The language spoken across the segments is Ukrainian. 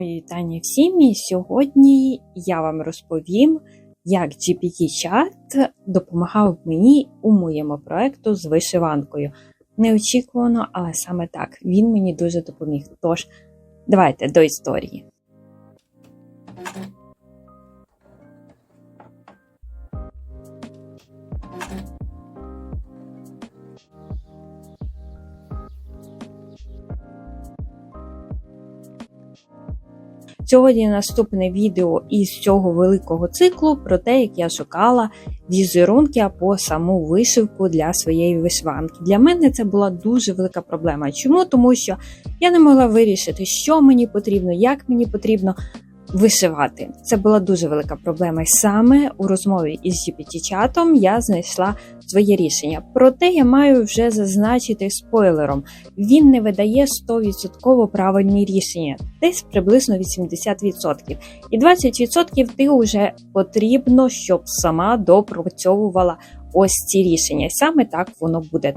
Вітання всім! І сьогодні я вам розповім, як GPT-чат допомагав мені у моєму проекту з вишиванкою. Неочікувано, але саме так він мені дуже допоміг. Тож, давайте до історії. Сьогодні наступне відео із цього великого циклу про те, як я шукала візерунки або саму вишивку для своєї вишиванки. Для мене це була дуже велика проблема. Чому? Тому що я не могла вирішити, що мені потрібно, як мені потрібно вишивати. Це була дуже велика проблема. І саме у розмові із GPT-чатом я знайшла своє рішення. Проте я маю вже зазначити спойлером: він не видає 100% правильні рішення, десь приблизно 80%. І 20% ти вже потрібно, щоб сама допрацьовувала ось ці рішення. Саме так воно буде.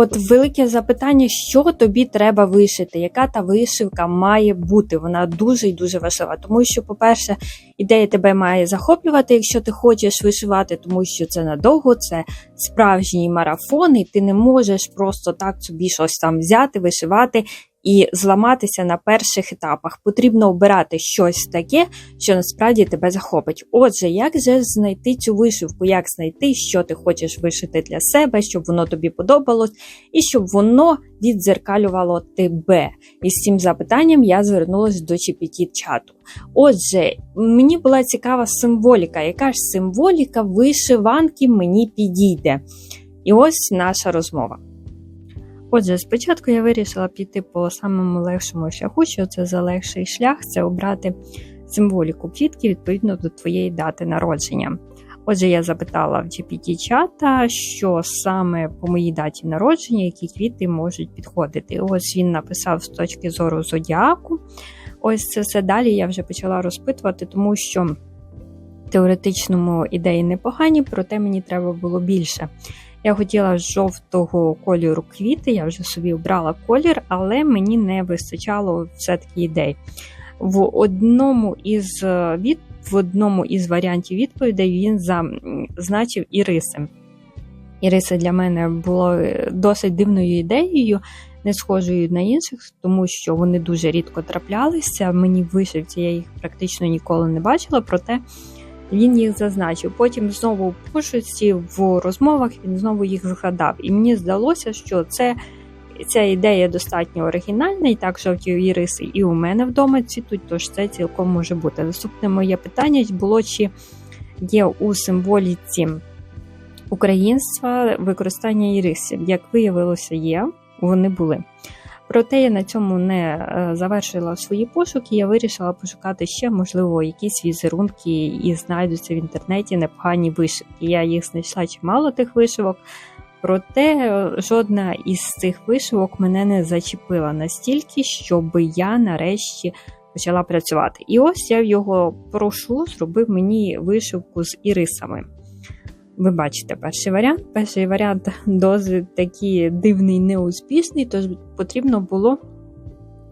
От велике запитання, що тобі треба вишити, яка та вишивка має бути? Вона дуже і дуже важлива. Тому що, по-перше, ідея тебе має захоплювати, якщо ти хочеш вишивати, тому що це надовго, це справжній марафон, і ти не можеш просто так собі щось там взяти, вишивати і зламатися на перших етапах. Потрібно обирати щось таке, що насправді тебе захопить. Отже, як же знайти цю вишивку, як знайти, що ти хочеш вишити для себе, щоб воно тобі подобалось, і щоб воно віддзеркалювало тебе. І з цим запитанням я звернулася до gpt чату. Отже, мені була цікава символіка, яка ж символіка вишиванки мені підійде. І ось наша розмова. Отже, спочатку я вирішила піти по самому легшому шляху, що це за легший шлях це обрати символіку квітки відповідно до твоєї дати народження. Отже, я запитала в GPT-чата, що саме по моїй даті народження, які квіти можуть підходити. Ось він написав з точки зору зодіаку. Ось це все далі я вже почала розпитувати, тому що в теоретичному ідеї непогані, проте мені треба було більше. Я хотіла жовтого кольору квіти, я вже собі обрала колір, але мені не вистачало все-таки ідей. В одному із е, від, в одному із варіантів відповідей він зазначив іриси. Іриси для мене було е, досить дивною ідеєю, не схожою на інших, тому що вони дуже рідко траплялися. Мені вишивці я їх практично ніколи не бачила, проте він їх зазначив. Потім знову в пошуці в розмовах він знову їх згадав. І мені здалося, що це. Ця ідея достатньо оригінальна, і так жовті іриси і у мене вдома цвітуть, тож це цілком може бути. Наступне моє питання було, чи є у символіці українства використання ірисів. Як виявилося, є, вони були. Проте я на цьому не е, завершила свої пошуки. Я вирішила пошукати ще, можливо, якісь візерунки і знайдуться в інтернеті непогані вишивки. Я їх знайшла чимало тих вишивок. Проте е, жодна із цих вишивок мене не зачепила настільки, щоб я нарешті почала працювати. І ось я його прошу зробив мені вишивку з ірисами. Ви бачите перший варіант. Перший варіант досить такий дивний, неуспішний, тож потрібно було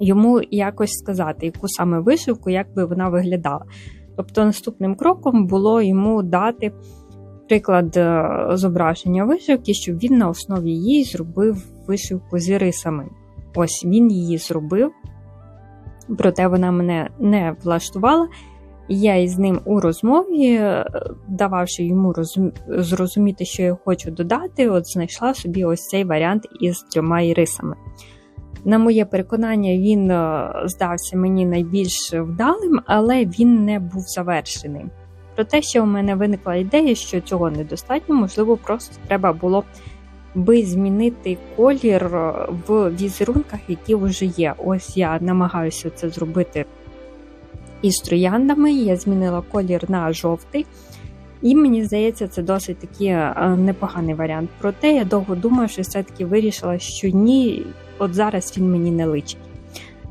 йому якось сказати, яку саме вишивку, як би вона виглядала. Тобто, наступним кроком було йому дати приклад е, зображення вишивки, щоб він на основі її зробив вишивку з ірисами. Ось він її зробив, проте вона мене не влаштувала. Я із ним у розмові, е, дававши йому розум... зрозуміти, що я хочу додати, от знайшла собі ось цей варіант із трьома ірисами. На моє переконання, він е, здався мені найбільш вдалим, але він не був завершений. Проте, що у мене виникла ідея, що цього недостатньо, можливо, просто треба було би змінити колір е, в візерунках, які вже є. Ось я намагаюся це зробити із трояндами. Я змінила колір на жовтий. І мені здається, це досить такий е, непоганий варіант. Проте я довго думаю, що все-таки вирішила, що ні, от зараз він мені не личить.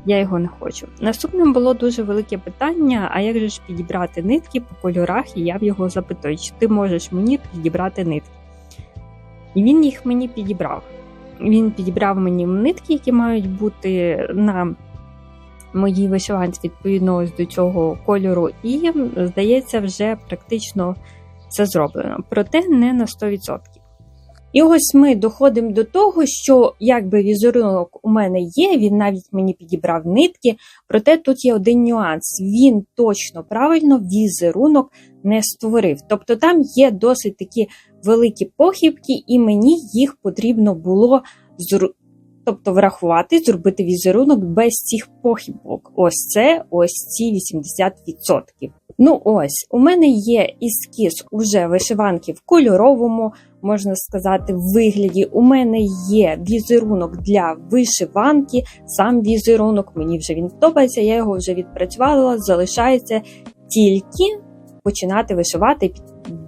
Я його не хочу. Наступним було дуже велике питання: а як же ж підібрати нитки по кольорах? І я в його запитую, чи ти можеш мені підібрати нитки? І він їх мені підібрав. Він підібрав мені нитки, які мають бути на моїй вишиванці відповідно ось до цього кольору, і здається, вже практично це зроблено. Проте не на 100%. І ось ми доходимо до того, що якби візерунок у мене є, він навіть мені підібрав нитки, проте тут є один нюанс: він точно правильно візерунок не створив. Тобто там є досить такі великі похибки, і мені їх потрібно було. Тобто врахувати, зробити візерунок без цих похибок. Ось це ось ці 80%. Ну ось, у мене є ескіз уже вишиванки в кольоровому, можна сказати, вигляді. У мене є візерунок для вишиванки, сам візерунок, мені вже він подобається, я його вже відпрацювала, залишається тільки починати вишивати,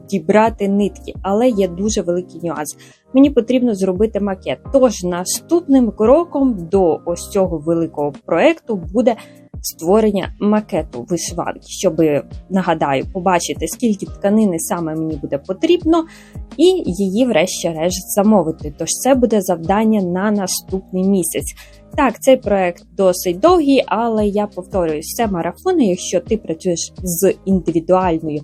підібрати нитки, але є дуже великий нюанс. Мені потрібно зробити макет. Тож наступним кроком до ось цього великого проекту буде створення макету вишиванки, щоб нагадаю, побачити, скільки тканини саме мені буде потрібно, і її, врешті-решт, замовити. Тож це буде завдання на наступний місяць. Так, цей проект досить довгий, але я повторюю, це марафони. Якщо ти працюєш з індивідуальною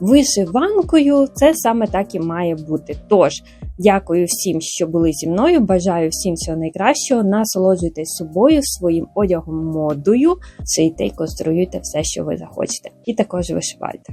вишиванкою, це саме так і має бути. Тож, дякую всім, що були зі мною. Бажаю всім всього найкращого. Насолоджуйтесь собою, своїм одягом, модою. Шийте і конструюйте все, що ви захочете. І також вишивайте.